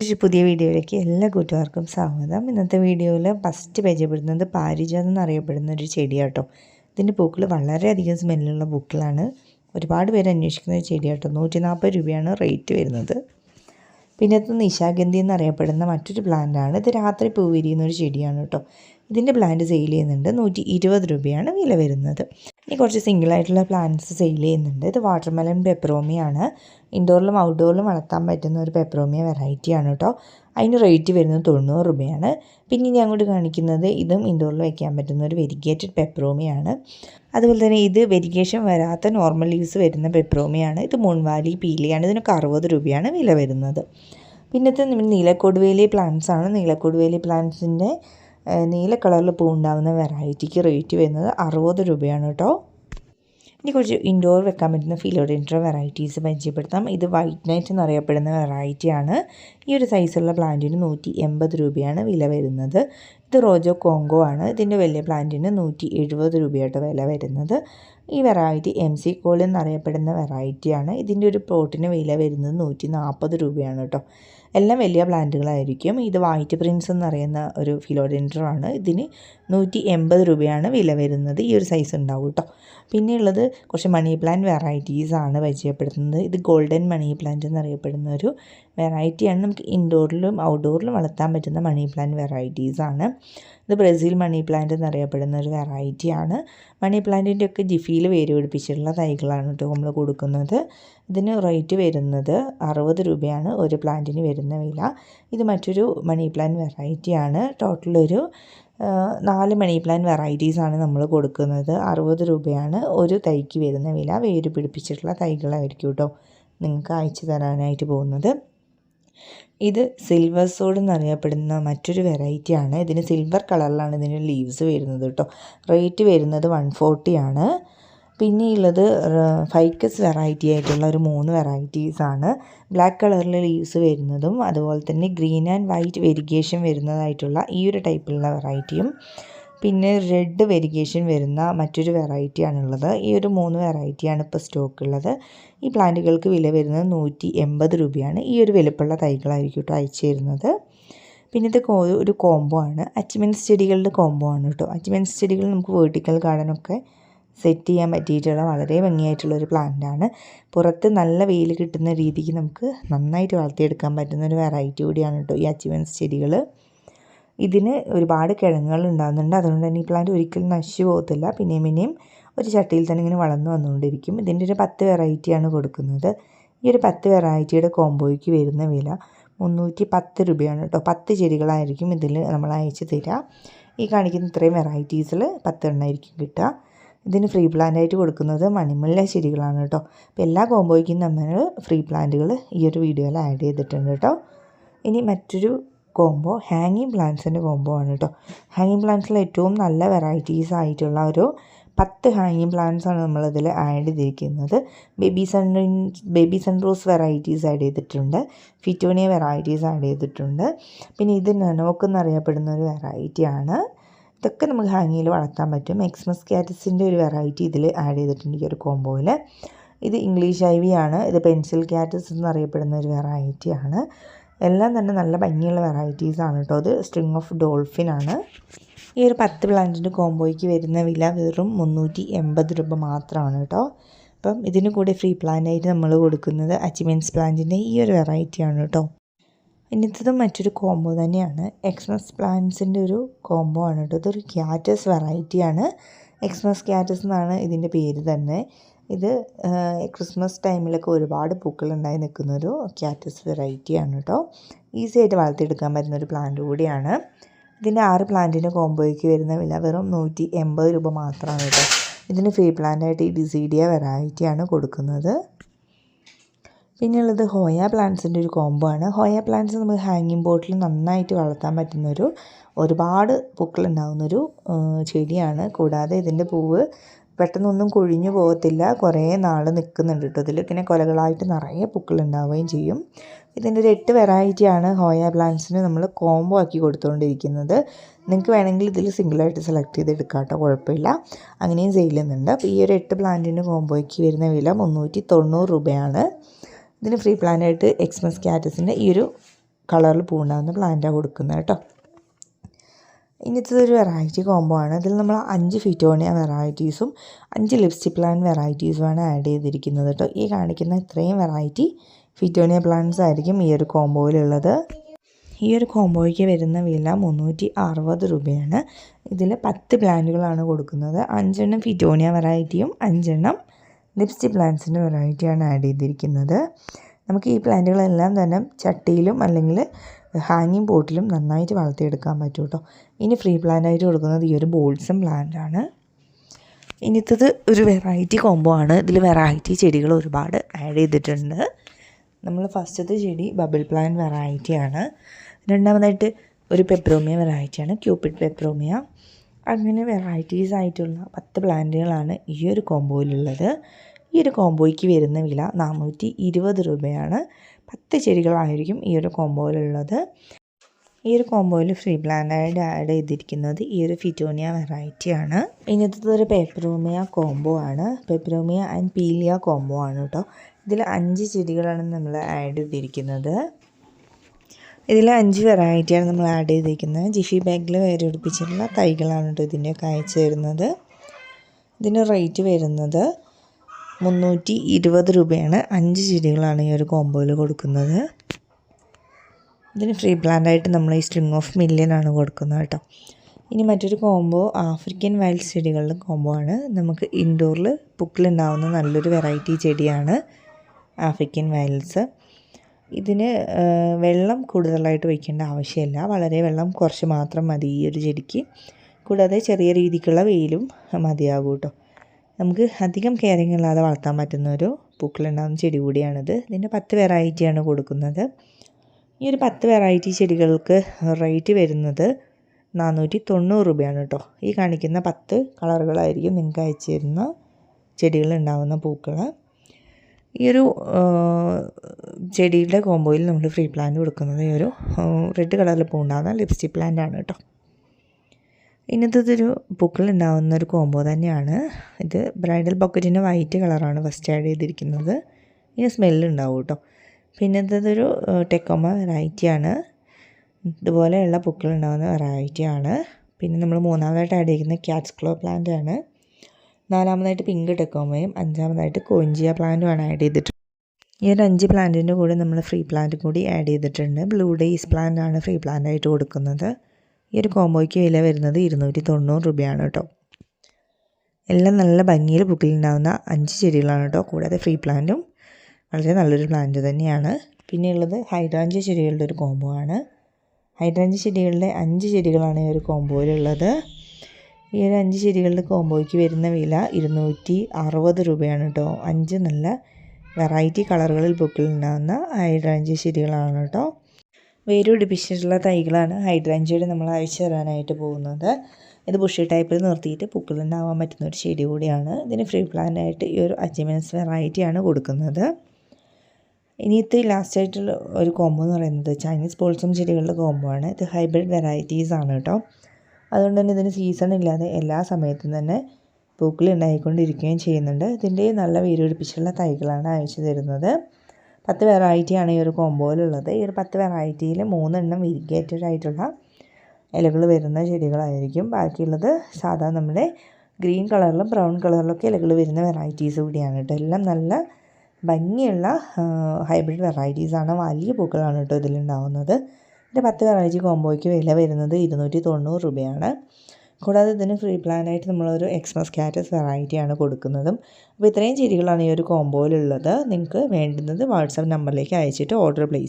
പുതിയ വീഡിയോയിലേക്ക് എല്ലാ കൂട്ടുകാർക്കും സ്വാഗതം. ഇന്നത്തെ വീഡിയോയിൽ ഫസ്റ്റ് പരിചയപ്പെടുന്നത് പാരിജാതം എന്നറിയപ്പെടുന്ന ഒരു ചെടിയാട്ടോ. ഇതിന്റെ പൂക്കൾ വളരെയധികം സ്മെല്ലുള്ള പൂക്കളാണ്. ഒരുപാട് പേര് അന്വേഷിക്കുന്ന ഒരു ചെടിയാട്ടോ. നൂറ്റി നാൽപ്പത് രൂപയാണ് റേറ്റ് വരുന്നത്. പിന്നെ അത് നിശാഗന്ധി എന്നറിയപ്പെടുന്ന മറ്റൊരു പ്ലാന്റാണ് ഇത് രാത്രി പൂ വിരിയുന്ന ഒരു ചെടിയാണ് കേട്ടോ. ഇതിന്റെ പ്ലാന്റ് സെയിൽ ചെയ്യുന്നുണ്ട്. നൂറ്റി ഇരുപത് രൂപയാണ് വില വരുന്നത്. ഇനി കുറച്ച് സിംഗിളായിട്ടുള്ള പ്ലാന്റ്സ് സെയിൽ ചെയ്യുന്നുണ്ട്. ഇത് വാട്ടർ മെലൺ പെപ്പറോമിയാണ് ഇൻഡോറിലും ഔട്ട്ഡോറിലും വളർത്താൻ പറ്റുന്ന ഒരു പെപ്പറോമിയ വെറൈറ്റിയാണ് കേട്ടോ. അതിന് റേറ്റ് വരുന്നത് തൊണ്ണൂറ് രൂപയാണ്. പിന്നെ ഞാൻ അങ്ങോട്ട് കാണിക്കുന്നത് ഇതും ഇൻഡോറിൽ വയ്ക്കാൻ പറ്റുന്ന ഒരു വെരിഗേറ്റഡ് പെപ്പറോമിയാണ് അതുപോലെ തന്നെ ഇത് വെരിഗേഷൻ വരാത്ത നോർമൽ ലീവ്സ് വരുന്ന പെപ്പറോമിയാണ് ഇത് മുൺവാലി പീലിയാണ്. ഇതിനൊക്കെ അറുപത് രൂപയാണ് വില വരുന്നത്. പിന്നത്തെ നീലക്കൊടുവേലി പ്ലാന്റ്സ് ആണ്. നീലക്കൊടുവേലി പ്ലാന്റ്സിന്റെ നീല കളറിൽ പൂ ഉണ്ടാകുന്ന വെറൈറ്റിക്ക് റേറ്റ് വരുന്നത് അറുപത് രൂപയാണ് കേട്ടോ. ഇനി കുറച്ച് ഇൻഡോർ വെക്കാൻ പറ്റുന്ന ഫിലോഡെൻഡ്ര വെറൈറ്റീസ് പരിചയപ്പെടുത്താം. ഇത് വൈറ്റ് നൈറ്റ് എന്നറിയപ്പെടുന്ന വെറൈറ്റിയാണ് ഈ ഒരു സൈസുള്ള പ്ലാന്റിന് നൂറ്റി എൺപത് രൂപയാണ് വില വരുന്നത്. ഇത് റോജോ കോങ്കോ ആണ്. ഇതിന്റെ വലിയ പ്ലാന്റിന് നൂറ്റി എഴുപത് രൂപയായിട്ട് വില വരുന്നത്. ഈ വെറൈറ്റി എം സി കോൾ എന്നറിയപ്പെടുന്ന വെറൈറ്റിയാണ് ഇതിന്റെ ഒരു പ്ലോട്ടിന് വില വരുന്നത് നൂറ്റി നാൽപ്പത് രൂപയാണ് കേട്ടോ. എല്ലാം വലിയ പ്ലാന്റുകളായിരിക്കും ഇത് വൈറ്റ് പ്രിൻസ് എന്ന് എന്നറിയുന്ന ഒരു ഫിലോഡെൻഡറാണ് ഇതിന് നൂറ്റി എൺപത് രൂപയാണ് വില വരുന്നത്. ഈ ഒരു സൈസ് ഉണ്ടാവും കേട്ടോ. പിന്നെയുള്ളത് കുറച്ച് മണി പ്ലാന്റ് വെറൈറ്റീസ് ആണ് പരിചയപ്പെടുത്തുന്നത്. ഇത് ഗോൾഡൻ മണി പ്ലാന്റ് എന്നറിയപ്പെടുന്ന ഒരു വെറൈറ്റിയാണ് നമുക്ക് ഇൻഡോറിലും ഔട്ട്ഡോറിലും വളർത്താൻ പറ്റുന്ന മണി പ്ലാന്റ് വെറൈറ്റീസ് ആണ്. ഇത് ബ്രസീൽ മണി പ്ലാന്റ് എന്നറിയപ്പെടുന്ന ഒരു വെറൈറ്റിയാണ് മണി പ്ലാന്റിന്റെയൊക്കെ ജിഫിയിൽ വേര് പിടിപ്പിച്ചിട്ടുള്ള തൈകളാണ് കേട്ടോ നമ്മൾ കൊടുക്കുന്നത്. ഇതിന് റേറ്റ് വരുന്നത് അറുപത് രൂപയാണ് ഒരു പ്ലാന്റിന് വരുന്ന വില. ഇത് മറ്റൊരു മണി പ്ലാന്റ് വെറൈറ്റിയാണ് ടോട്ടൽ ഒരു നാല് മണി പ്ലാന്റ് വെറൈറ്റീസാണ് നമ്മൾ കൊടുക്കുന്നത്. അറുപത് രൂപയാണ് ഒരു തൈക്ക് വരുന്ന വില. വേര് പിടിപ്പിച്ചിട്ടുള്ള തൈകളായിരിക്കും കേട്ടോ നിങ്ങൾക്ക് അയച്ചു തരാനായിട്ട് പോകുന്നത്. ഇത് സിൽവർ സോഡ് എന്നറിയപ്പെടുന്ന മറ്റൊരു വെറൈറ്റിയാണ് ഇതിന് സിൽവർ കളറിലാണ് ഇതിന് ലീവ്സ് വരുന്നത് കേട്ടോ റേറ്റ് വരുന്നത് വൺ ഫോർട്ടി ആണ്. പിന്നെയുള്ളത് ഫൈക്കസ് വെറൈറ്റി ആയിട്ടുള്ള ഒരു മൂന്ന് വെറൈറ്റീസാണ് ബ്ലാക്ക് കളറിൽ ലീവ്സ് വരുന്നതും അതുപോലെ തന്നെ ഗ്രീൻ ആൻഡ് വൈറ്റ് വെരിഗേഷൻ വരുന്നതായിട്ടുള്ള ഈ ഒരു ടൈപ്പിലുള്ള വെറൈറ്റിയും പിന്നെ റെഡ് വെരിഗേഷൻ വരുന്ന മറ്റൊരു വെറൈറ്റിയാണുള്ളത് ഈ ഒരു മൂന്ന് വെറൈറ്റിയാണ് ഇപ്പോൾ സ്റ്റോക്ക് ഉള്ളത്. ഈ പ്ലാന്റുകൾക്ക് വില വരുന്നത് നൂറ്റി എൺപത് രൂപയാണ്. ഈ ഒരു വിലപ്പുള്ള തൈകളായിരിക്കും കേട്ടോ അയച്ചു തരുന്നത്. പിന്നെ ഇത് ഒരു കോംബോ ആണ്. അച്ച്മെൻസ് ചെടികളുടെ കോംബോ ആണ് കേട്ടോ. അച്ച്മെൻസ് ചെടികൾ നമുക്ക് വേർട്ടിക്കൽ ഗാർഡനൊക്കെ സെറ്റ് ചെയ്യാൻ പറ്റിയിട്ടുള്ള വളരെ ഭംഗിയായിട്ടുള്ള ഒരു പ്ലാന്റാണ് പുറത്ത് നല്ല വെയിൽ കിട്ടുന്ന രീതിക്ക് നമുക്ക് നന്നായിട്ട് വളർത്തിയെടുക്കാൻ പറ്റുന്ന ഒരു വെറൈറ്റി കൂടിയാണ് കേട്ടോ ഈ അച്ചീവൻസ് ചെടികൾ ഇതിന് ഒരുപാട് കിഴങ്ങുകൾ ഉണ്ടാകുന്നുണ്ട് അതുകൊണ്ട് തന്നെ ഈ പ്ലാന്റ് ഒരിക്കലും നശിച്ചു പോകത്തില്ല. പിന്നെയും പിന്നെയും ഒരു ചട്ടിയിൽ തന്നെ ഇങ്ങനെ വളർന്നു വന്നുകൊണ്ടിരിക്കും. ഇതിന്റെ ഒരു പത്ത് വെറൈറ്റിയാണ് കൊടുക്കുന്നത്. ഈ ഒരു പത്ത് വെറൈറ്റിയുടെ കോംബോയ്ക്ക് വരുന്ന വില മുന്നൂറ്റി പത്ത് രൂപയാണ് കേട്ടോ പത്ത് ചെടികളായിരിക്കും ഇതിൽ നമ്മൾ അയച്ചു തരിക ഈ കാണിക്കുന്ന ഇത്രയും വെറൈറ്റീസിൽ പത്തെണ്ണമായിരിക്കും കിട്ടുക. ഇതിന് ഫ്രീ പ്ലാന്റായിട്ട് കൊടുക്കുന്നത് മണിമുല്ല ചെടികളാണ് കേട്ടോ. അപ്പോൾ എല്ലാ കോമ്പോയ്ക്കും നമ്മൾ ഫ്രീ പ്ലാന്റുകൾ ഈ ഒരു വീഡിയോയിൽ ആഡ് ചെയ്തിട്ടുണ്ട് കേട്ടോ. ഇനി മറ്റൊരു കോമ്പോ ഹാങ്ങിങ് പ്ലാന്റ്സിന്റെ കോമ്പോ ആണ് കേട്ടോ. ഹാങ്ങിങ് പ്ലാന്റ്സിൽ ഏറ്റവും നല്ല വെറൈറ്റീസ് ആയിട്ടുള്ള ഒരു പത്ത് ഹാങ്ങിങ് പ്ലാന്റ്സ് ആണ് നമ്മളിതിൽ ആഡ് ചെയ്തിരിക്കുന്നത്. Baby sun baby sunrose varieties add ചെയ്തിട്ടുണ്ട്. ഫിറ്റോണിയ വെറൈറ്റീസ് ആഡ് ചെയ്തിട്ടുണ്ട്. പിന്നെ ഇത് നനോക്ക് എന്നറിയപ്പെടുന്ന ഒരു വെറൈറ്റിയാണ് ഇതൊക്കെ നമുക്ക് ഹാങ്ങിയിൽ വളർത്താൻ പറ്റും. എക്സ്മസ് ക്യാറ്റസിന്റെ ഒരു വെറൈറ്റി ഇതിൽ ആഡ് ചെയ്തിട്ടുണ്ട് ഈ ഒരു കോംബോയിൽ ഇത് ഇംഗ്ലീഷ് ഐ വി ആണ്. ഇത് പെൻസിൽ ക്യാറ്റസ് എന്നറിയപ്പെടുന്ന ഒരു വെറൈറ്റി ആണ്. എല്ലാം തന്നെ നല്ല ഭംഗിയുള്ള വെറൈറ്റീസ് ആണ് കേട്ടോ അത് സ്ട്രിങ് ഓഫ് ഡോൾഫിൻ ആണ്. ഈ ഒരു പത്ത് പ്ലാന്റിന്റെ കോംബോയ്ക്ക് വരുന്ന വില വെറും മുന്നൂറ്റി എൺപത് രൂപ മാത്രമാണ് കേട്ടോ അപ്പം ഇതിന് കൂടെ ഫ്രീ പ്ലാന്റായിട്ട് നമ്മൾ കൊടുക്കുന്നത് അച്ചിമെൻസ് പ്ലാന്റിന്റെ ഈ ഒരു വെറൈറ്റിയാണ് കേട്ടോ ഇന്നത്തതും മറ്റൊരു കോംബോ തന്നെയാണ്. എക്സ്മസ് പ്ലാന്റ്സിന്റെ ഒരു കോംബോ ആണ് കേട്ടോ. ഇതൊരു ക്യാറ്റസ് വെറൈറ്റിയാണ് എക്സ്മസ് ക്യാറ്റസ് എന്നാണ് ഇതിന്റെ പേര് തന്നെ. ഇത് ക്രിസ്മസ് ടൈമിലൊക്കെ ഒരുപാട് പൂക്കളുണ്ടായി നിൽക്കുന്ന ഒരു ക്യാറ്റസ് വെറൈറ്റിയാണ് കേട്ടോ. ഈസി ആയിട്ട് വളർത്തിയെടുക്കാൻ പറ്റുന്ന ഒരു പ്ലാന്റ് കൂടിയാണ്. ഇതിന്റെ ആറ് പ്ലാന്റിന്റെ കോംബോയ്ക്ക് വരുന്ന വില വെറും നൂറ്റി എൺപത് രൂപ മാത്രമാണ് കേട്ടോ. ഇതിന് ഫ്രീ പ്ലാന്റായിട്ട് ഈ ഡിസീഡിയ വെറൈറ്റിയാണ് കൊടുക്കുന്നത്. പിന്നെയുള്ളത് ഹോയ പ്ലാന്റ്സിന്റെ ഒരു കോംബോ ആണ്. ഹോയ പ്ലാന്റ്സ് നമുക്ക് ഹാങ്ങിങ് ബോട്ടിൽ നന്നായിട്ട് വളർത്താൻ പറ്റുന്നൊരു ഒരുപാട് പൂക്കളുണ്ടാകുന്നൊരു ചെടിയാണ്. കൂടാതെ ഇതിന്റെ പൂവ് പെട്ടെന്നൊന്നും കൊഴിഞ്ഞു പോകത്തില്ല. കുറേ നാൾ നിൽക്കുന്നുണ്ട് കേട്ടോ ഇതിൽ ഇങ്ങനെ കൊലകളായിട്ട് നിറയെ പൂക്കൾ ഉണ്ടാവുകയും ചെയ്യും. ഇതിന്റെ ഒരു എട്ട് വെറൈറ്റിയാണ് ഹോയ പ്ലാന്റ്സിന് നമ്മൾ കോംബോ ആക്കി കൊടുത്തുകൊണ്ടിരിക്കുന്നത് നിങ്ങൾക്ക് വേണമെങ്കിൽ ഇതിൽ സിംഗിളായിട്ട് സെലക്ട് ചെയ്തെടുക്കാം കേട്ടോ. കുഴപ്പമില്ല. അങ്ങനെയും സെയിൽ ചെയ്യുന്നുണ്ട്. അപ്പോൾ ഈ ഒരു എട്ട് പ്ലാന്റിന് കോംബോയ്ക്ക് വരുന്ന വില മുന്നൂറ്റി തൊണ്ണൂറ് രൂപയാണ്. ഇതിന് ഫ്രീ പ്ലാനായിട്ട് എക്സ്മസ് ക്യാറ്റസിന്റെ ഈ ഒരു കളറിൽ പൂണ്ടാകുന്ന പ്ലാന്റാണ് കൊടുക്കുന്നത് കേട്ടോ. ഇന്നത്തെ ഒരു വെറൈറ്റി കോംബോ ആണ്. ഇതിൽ നമ്മൾ അഞ്ച് ഫിറ്റോണിയ വെറൈറ്റീസും അഞ്ച് ലിപ്സ്റ്റിക് പ്ലാന്റ് വെറൈറ്റീസുമാണ് ആഡ് ചെയ്തിരിക്കുന്നത് കേട്ടോ. ഈ കാണിക്കുന്ന ഇത്രയും വെറൈറ്റി ഫിറ്റോണിയ പ്ലാന്റ്സ് ആയിരിക്കും ഈ ഒരു കോംബോയിലുള്ളത് ഈ ഒരു കോംബോയ്ക്ക് വരുന്ന വില മുന്നൂറ്റി അറുപത് രൂപയാണ്. ഇതിൽ പത്ത് പ്ലാന്റുകളാണ് കൊടുക്കുന്നത്. അഞ്ചെണ്ണം ഫിറ്റോണിയ വെറൈറ്റിയും അഞ്ചെണ്ണം ലിപ്സ്റ്റിക് പ്ലാന്റ്സിന്റെ വെറൈറ്റിയാണ് ആഡ് ചെയ്തിരിക്കുന്നത്. നമുക്ക് ഈ പ്ലാന്റുകളെല്ലാം തന്നെ ചട്ടിയിലും അല്ലെങ്കിൽ ഹാങ്ങിങ് ബോട്ടിലും നന്നായിട്ട് വളർത്തിയെടുക്കാൻ പറ്റും കേട്ടോ ഇനി ഫ്രീ പ്ലാന്റായിട്ട് കൊടുക്കുന്നത് ഈ ഒരു ബോൾസം പ്ലാന്റാണ് ഇനിത്തത് ഒരു വെറൈറ്റി കോംബോ ആണ്. ഇതിൽ വെറൈറ്റി ചെടികൾ ഒരുപാട് ആഡ് ചെയ്തിട്ടുണ്ട്. നമ്മൾ ഫസ്റ്റത്തെ ചെടി ബബിൾ പ്ലാന്റ് വെറൈറ്റിയാണ് രണ്ടാമതായിട്ട് ഒരു പെപ്രോമിയ വെറൈറ്റിയാണ് ക്യൂപ്പിഡ് പെപ്രോമിയ അങ്ങനെ വെറൈറ്റീസ് ആയിട്ടുള്ള പത്ത് പ്ലാന്റുകളാണ് ഈ ഒരു കോംബോയിലുള്ളത് ഈ ഒരു കോംബോയ്ക്ക് വരുന്ന വില നാനൂറ്റി ഇരുപത് രൂപയാണ്. പത്ത് ചെടികളായിരിക്കും ഈ ഒരു കോംബോയിലുള്ളത് ഈ ഒരു കോംബോയിൽ ഫ്രീ പ്ലാന്റായിട്ട് ആഡ് ചെയ്തിരിക്കുന്നത് ഈ ഒരു ഫിറ്റോണിയ വെറൈറ്റിയാണ്. ഇന്നത്തെ ഒരു പെപ്പറോമിയ കോംബോ ആണ്. പെപ്പറോമിയ ആൻഡ് പീലിയ കോംബോ ആണ് കേട്ടോ ഇതിൽ അഞ്ച് ചെടികളാണ് നമ്മൾ ആഡ് ചെയ്തിരിക്കുന്നത്. ഇതിൽ അഞ്ച് വെറൈറ്റിയാണ് നമ്മൾ ആഡ് ചെയ്തിരിക്കുന്നത്. ജിഫി ബാഗിൽ വേരെടുപ്പിച്ചിട്ടുള്ള തൈകളാണ് കേട്ടോ ഇതിന്റെയൊക്കെ അയച്ചു തരുന്നത് ഇതിന് റേറ്റ് വരുന്നത് മുന്നൂറ്റി ഇരുപത് രൂപയാണ്. അഞ്ച് ചെടികളാണ് ഈ ഒരു കോംബോയിൽ കൊടുക്കുന്നത്. ഇതിന് ഫ്രീ പ്ലാന്റായിട്ട് നമ്മൾ ഈ സ്ട്രിങ് ഓഫ് മില്ലിയൻ ആണ് കൊടുക്കുന്നത് കേട്ടോ. ഇനി മറ്റൊരു കോംബോ ആഫ്രിക്കൻ വൈൽഡ് ചെടികളുടെ കോംബോ ആണ്. നമുക്ക് ഇൻഡോറിൽ പുക്കിലുണ്ടാവുന്ന നല്ലൊരു വെറൈറ്റി ചെടിയാണ് ആഫ്രിക്കൻ വൈൽഡ്സ് ഇതിന് വെള്ളം കൂടുതലായിട്ട് വയ്ക്കേണ്ട ആവശ്യമില്ല. വളരെ വെള്ളം കുറച്ച് മാത്രം മതി ഈ ഒരു ചെടിക്ക്. കൂടാതെ ചെറിയ രീതിക്കുള്ള വെയിലും മതിയാകും കേട്ടോ. നമുക്ക് അധികം കെയറിങ് ഇല്ലാതെ വളർത്താൻ പറ്റുന്ന ഒരു പൂക്കളുണ്ടാകുന്ന ചെടി കൂടിയാണിത്. ഇതിന്റെ പത്ത് വെറൈറ്റിയാണ് കൊടുക്കുന്നത്. ഈ ഒരു പത്ത് വെറൈറ്റി ചെടികൾക്ക് റേറ്റ് വരുന്നത് നാനൂറ്റി തൊണ്ണൂറ് രൂപയാണ് കേട്ടോ ഈ കാണിക്കുന്ന പത്ത് കളറുകളായിരിക്കും നിങ്ങൾക്ക് അയച്ചു തരുന്ന ചെടികൾ ഉണ്ടാകുന്ന പൂക്കൾ ഈ ഒരു ചെടിയുടെ കോമ്പോയിൽ നമ്മൾ ഫ്രീ പ്ലാന്റ് കൊടുക്കുന്നത് ഈ ഒരു റെഡ് കളറിൽ പൂണ്ടാകുന്ന ലിപ്സ്റ്റിക് പ്ലാന്റ് ആണ് കേട്ടോ ഇന്നത്തെ ഒരു പൂക്കൾ ഉണ്ടാകുന്ന ഒരു കോംബോ തന്നെയാണ്. ഇത് ബ്രൈഡൽ പോക്കറ്റിന് വൈറ്റ് കളറാണ് ഫസ്റ്റ് ആഡ് ചെയ്തിരിക്കുന്നത്. ഇതിന് സ്മെല്ലുണ്ടാവും കേട്ടോ. പിന്നത്തതൊരു ടെക്കോമ വെറൈറ്റിയാണ് ഇതുപോലെയുള്ള പൂക്കൾ ഉണ്ടാകുന്ന വെറൈറ്റിയാണ് പിന്നെ നമ്മൾ മൂന്നാമതായിട്ട് ആഡ് ചെയ്യുന്ന ക്യാറ്റ്സ് ക്ലോ പ്ലാന്റ് ആണ്. നാലാമതായിട്ട് പിങ്ക് ടെക്കോമയും അഞ്ചാമതായിട്ട് കോഞ്ചിയ പ്ലാന്റുമാണ് ആഡ് ചെയ്തിട്ടുള്ളത് ഈ ഒരു അഞ്ച് പ്ലാന്റിന്റെ കൂടെ നമ്മൾ ഫ്രീ പ്ലാന്റ് കൂടി ആഡ് ചെയ്തിട്ടുണ്ട്. ബ്ലൂ ഡേയ്സ് പ്ലാന്റ് ആണ് ഫ്രീ പ്ലാന്റ് ആയിട്ട് കൊടുക്കുന്നത്. ഈ ഒരു കോംബോയ്ക്ക് വില വരുന്നത് ഇരുന്നൂറ്റി തൊണ്ണൂറ് രൂപയാണ് കേട്ടോ. എല്ലാം നല്ല ഭംഗിയിൽ ബുക്കിലുണ്ടാകുന്ന അഞ്ച് ചെടികളാണ് കേട്ടോ. കൂടാതെ ഫ്രീ പ്ലാന്റും വളരെ നല്ലൊരു പ്ലാന്റ് തന്നെയാണ്. പിന്നെയുള്ളത് ഹൈഡ്രാഞ്ച് ചെടികളുടെ ഒരു കോംബോ ആണ്. ഹൈഡ്രാഞ്ച് ചെടികളുടെ അഞ്ച് ചെടികളാണ് ഈ ഒരു കോംബോയിലുള്ളത്. ഈ ഒരു അഞ്ച് ചെടികളുടെ കോംബോയ്ക്ക് വരുന്ന വില ഇരുന്നൂറ്റി അറുപത് രൂപയാണ് കേട്ടോ. അഞ്ച് നല്ല വെറൈറ്റി കളറുകളിൽ ബുക്കിലുണ്ടാകുന്ന ഹൈഡ്രാഞ്ച് ചെടികളാണ് കേട്ടോ. വേരുപിടിപ്പിച്ചിട്ടുള്ള തൈകളാണ് ഹൈഡ്രാഞ്ചിയുടെ നമ്മൾ അയച്ചു തരാനായിട്ട് പോകുന്നത്. ഇത് ബുഷി ടൈപ്പിൽ നിർത്തിയിട്ട് പൂക്കളുണ്ടാവാൻ പറ്റുന്ന ഒരു ചെടി കൂടിയാണ്. ഇതിന് ഫ്രീ പ്ലാന്റായിട്ട് ഈ ഒരു അജിമിനസ് വെറൈറ്റിയാണ് കൊടുക്കുന്നത്. ഇനിയത്തെ ലാസ്റ്റ് ആയിട്ടുള്ള ഒരു കോംബോ എന്ന് പറയുന്നത് ചൈനീസ് പോൾസം ചെടികളുടെ കോംബോ ആണ്. ഇത് ഹൈബ്രിഡ് വെറൈറ്റീസ് ആണ് കേട്ടോ. അതുകൊണ്ട് തന്നെ ഇതിന് സീസൺ ഇല്ലാതെ എല്ലാ സമയത്തും തന്നെ പൂക്കൾ ഉണ്ടായിക്കൊണ്ടിരിക്കുകയും ചെയ്യുന്നുണ്ട്. ഇതിന്റെ നല്ല വേരുപിടിപ്പിച്ചുള്ള തൈകളാണ് അയച്ചു തരുന്നത്. പത്ത് വെറൈറ്റിയാണ് ഈ ഒരു കോമ്പോയിലുള്ളത് ഈ ഒരു പത്ത് വെറൈറ്റിയിൽ മൂന്നെണ്ണം ഇരിഗേറ്റഡ് ആയിട്ടുള്ള ഇലകൾ വരുന്ന ചെടികളായിരിക്കും. ബാക്കിയുള്ളത് സാധാ നമ്മുടെ ഗ്രീൻ കളറിലും ബ്രൗൺ കളറിലൊക്കെ ഇലകൾ വരുന്ന വെറൈറ്റീസ് കൂടിയാണ് കേട്ടോ. എല്ലാം നല്ല ഭംഗിയുള്ള ഹൈബ്രിഡ് വെറൈറ്റീസാണ് വലിയ പൂക്കളാണ് കേട്ടോ ഇതിലുണ്ടാവുന്നത്. ഇതിന്റെ പത്ത് വെറൈറ്റി കോമ്പോയ്ക്ക് വില വരുന്നത് ഇരുന്നൂറ്റി തൊണ്ണൂറ് രൂപയാണ്. കൂടാതെ ഇതിന് ഫ്രീ പ്ലാനായിട്ട് നമ്മളൊരു എക്സ്മസ് കാറ്റസ് വെറൈറ്റിയാണ് കൊടുക്കുന്നതും. അപ്പോൾ ഇത്രയും ചെടികളാണ് ഈ ഒരു കോംബോയിലുള്ളത് നിങ്ങൾക്ക് വേണ്ടുന്നത് വാട്സാപ്പ് നമ്പറിലേക്ക് അയച്ചിട്ട് ഓർഡർ പ്ലേസ്